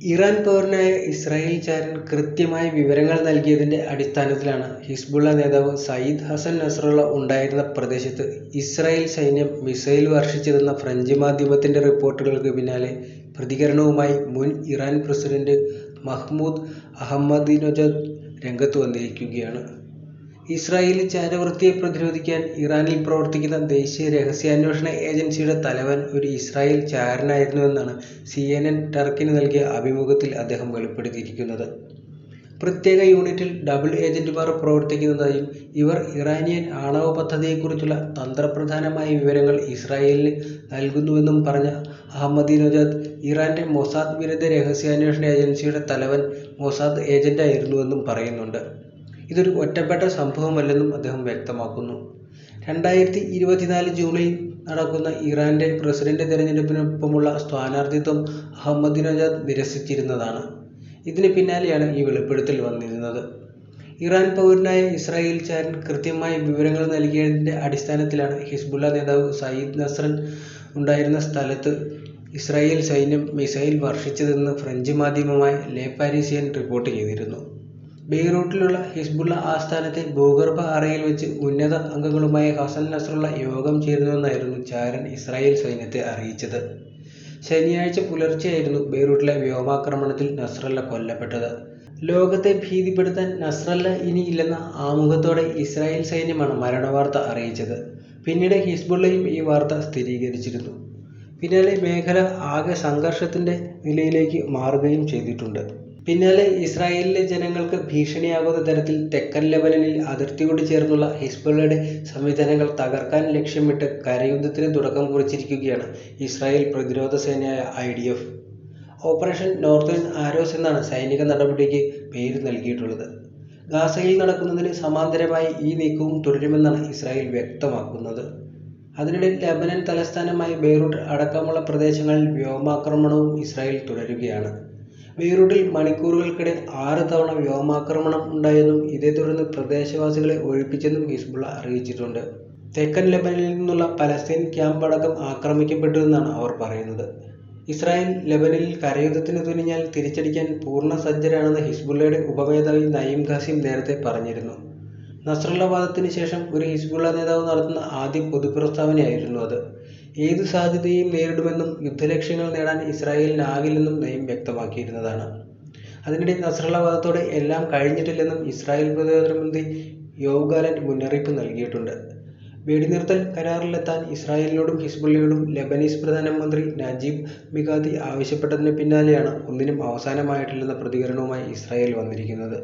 Iran പൗരനായ Israel ചാരൻ കൃത്യമായ വിവരങ്ങൾ നൽകിയതിന്റെ അടിസ്ഥാനത്തിലാണ് ഹിസ്ബുള്ള നേതാവ് സയ്യിദ് ഹസൻ നസ്രള്ള ഉണ്ടായിരുന്ന പ്രദേശത്ത് ഇസ്രായേൽ സൈന്യം മിസൈൽ വർഷിച്ചതെന്ന ഫ്രഞ്ച് മാധ്യമത്തിന്റെ റിപ്പോർട്ടുകൾക്ക് പിന്നാലെ പ്രതികരണവുമായി മുൻ ഇറാൻ പ്രസിഡന്റ് മഹ്മൂദ് അഹമ്മദിനെജാദ് രംഗത്ത് വന്നിരിക്കുകയാണ്. ഇസ്രായേലി ചാരവൃത്തിയെ പ്രതിരോധിക്കാൻ ഇറാനിൽ പ്രവർത്തിക്കുന്ന ദേശീയ രഹസ്യാന്വേഷണ ഏജൻസിയുടെ തലവൻ ഒരു ഇസ്രായേൽ ചാരനായിരുന്നുവെന്നാണ് എൻ ടർക്കിന് നൽകിയ അഭിമുഖത്തിൽ അദ്ദേഹം വെളിപ്പെടുത്തിയിരിക്കുന്നത്. പ്രത്യേക യൂണിറ്റിൽ ഡബിൾ ഏജന്റുമാർ പ്രവർത്തിക്കുന്നതായും ഇവർ ഇറാനിയൻ ആണവ പദ്ധതിയെക്കുറിച്ചുള്ള തന്ത്രപ്രധാനമായ വിവരങ്ങൾ ഇസ്രായേലിന് നൽകുന്നുവെന്നും പറഞ്ഞ അഹമ്മദിനൊജാദ് ഇറാന്റെ മൊസാദ് വിരുദ്ധ രഹസ്യാന്വേഷണ ഏജൻസിയുടെ തലവൻ മൊസാദ് ഏജന്റായിരുന്നുവെന്നും പറയുന്നുണ്ട്. ഇതൊരു ഒറ്റപ്പെട്ട സംഭവമല്ലെന്നും അദ്ദേഹം വ്യക്തമാക്കുന്നു. രണ്ടായിരത്തി ഇരുപത്തിനാല് ജൂണിൽ നടക്കുന്ന ഇറാന്റെ പ്രസിഡന്റ് തെരഞ്ഞെടുപ്പിനൊപ്പമുള്ള സ്ഥാനാർത്ഥിത്വം അഹമ്മദിനൊജാദ് നിരസിച്ചിരുന്നതാണ്. ഇതിന് പിന്നാലെയാണ് ഈ വെളിപ്പെടുത്തൽ വന്നിരുന്നത്. ഇറാൻ പൗരനായ ഇസ്രായേൽ ചാരൻ കൃത്യമായ വിവരങ്ങൾ നൽകിയതിന്റെ അടിസ്ഥാനത്തിലാണ് ഹിസ്ബുള്ള നേതാവ് സയ്യിദ് നസ്രൻ ഉണ്ടായിരുന്ന സ്ഥലത്ത് ഇസ്രായേൽ സൈന്യം മിസൈൽ വർഷിച്ചതെന്ന് ഫ്രഞ്ച് മാധ്യമമായ ലെ പാരീസിയൻ റിപ്പോർട്ട് ചെയ്തിരുന്നു. ബെയ്റൂട്ടിലുള്ള ഹിസ്ബുള്ള ആസ്ഥാനത്തെ ഭൂഗർഭ അറയിൽ വെച്ച് ഉന്നത അംഗങ്ങളുമായി ഹസൻ നസ്രള്ള യോഗം ചേരുന്നുവെന്നായിരുന്നു ചാരൻ ഇസ്രായേൽ സൈന്യത്തെ അറിയിച്ചത്. ശനിയാഴ്ച പുലർച്ചെയായിരുന്നു ബെയ്റൂട്ടിലെ വ്യോമാക്രമണത്തിൽ നസ്രള്ള കൊല്ലപ്പെട്ടത്. ലോകത്തെ ഭീതിപ്പെടുത്താൻ നസ്രല്ല ഇനിയില്ലെന്ന ആമുഖത്തോടെ ഇസ്രായേൽ സൈന്യമാണ് മരണവാർത്ത അറിയിച്ചത്. പിന്നീട് ഹിസ്ബുള്ളയും ഈ വാർത്ത സ്ഥിരീകരിച്ചിരുന്നു. പിന്നാലെ മേഖല ആകെ സംഘർഷത്തിന്റെ നിലയിലേക്ക് മാറുകയും ചെയ്തിട്ടുണ്ട്. പിന്നാലെ ഇസ്രായേലിലെ ജനങ്ങൾക്ക് ഭീഷണിയാകുന്ന തരത്തിൽ തെക്കൻ ലെബനനിൽ അതിർത്തിയോട് ചേർന്നുള്ള ഹിസ്ബുള്ളയുടെ സംവിധാനങ്ങൾ തകർക്കാൻ ലക്ഷ്യമിട്ട് കരയുദ്ധത്തിന് തുടക്കം കുറിച്ചിരിക്കുകയാണ് ഇസ്രായേൽ പ്രതിരോധ സേനയായ I D F operation northern arrows എന്നാണ് സൈനിക നടപടിക്ക് പേര് നൽകിയിട്ടുള്ളത്. ഗാസയിൽ നടക്കുന്നതിന് സമാന്തരമായി ഈ നീക്കവും തുടരുമെന്നാണ് ഇസ്രായേൽ വ്യക്തമാക്കുന്നത്. അതിനിടെ ലബനൻ തലസ്ഥാനമായ ബെയ്റൂട്ട് അടക്കമുള്ള പ്രദേശങ്ങളിൽ വ്യോമാക്രമണവും ഇസ്രായേൽ തുടരുകയാണ്. ബെയ്റൂട്ടിൽ മണിക്കൂറുകൾക്കിടെ ആറ് തവണ വ്യോമാക്രമണം ഉണ്ടായെന്നും ഇതേ തുടർന്ന് പ്രദേശവാസികളെ ഒഴിപ്പിച്ചെന്നും ഹിസ്ബുള്ള അറിയിച്ചിട്ടുണ്ട്. തെക്കൻ ലെബനനിൽ നിന്നുള്ള പലസ്തീൻ ക്യാമ്പ് അടക്കം ആക്രമിക്കപ്പെട്ടുവെന്നാണ് അവർ പറയുന്നത്. ഇസ്രായേൽ ലെബനനിൽ കരയുദ്ധത്തിന് തുനിഞ്ഞാൽ തിരിച്ചടിക്കാൻ പൂർണ സജ്ജരാണെന്ന് ഹിസ്ബുള്ളയുടെ ഉപമേധാവി നയീം ഖാസിം നേരത്തെ പറഞ്ഞിരുന്നു. നസ്രല്ല വാദത്തിന് ശേഷം ഒരു ഹിസ്ബുള്ള നേതാവ് നടത്തുന്ന ആദ്യ പൊതുപ്രസ്താവനയായിരുന്നു അത്. ഏതു സാധ്യതയും നേരിടുമെന്നും യുദ്ധലക്ഷ്യങ്ങൾ നേടാൻ ഇസ്രായേലിനാകില്ലെന്നും നയം വ്യക്തമാക്കിയിരുന്നതാണ്. അതിനിടെ നസ്രള്ള വധത്തോടെ എല്ലാം കഴിഞ്ഞിട്ടില്ലെന്നും ഇസ്രായേൽ പ്രതിരോധ മന്ത്രി യോവ് ഗാലന്റ് മുന്നറിയിപ്പ് നൽകിയിട്ടുണ്ട്. വെടിനിർത്തൽ കരാറിലെത്താൻ ഇസ്രായേലിനോടും ഹിസ്ബുള്ളയോടും ലെബനീസ് പ്രധാനമന്ത്രി നജീബ് മികാതി ആവശ്യപ്പെട്ടതിന് പിന്നാലെയാണ് ഒന്നിനും അവസാനമായിട്ടില്ലെന്ന പ്രതികരണവുമായി ഇസ്രായേൽ വന്നിരിക്കുന്നത്.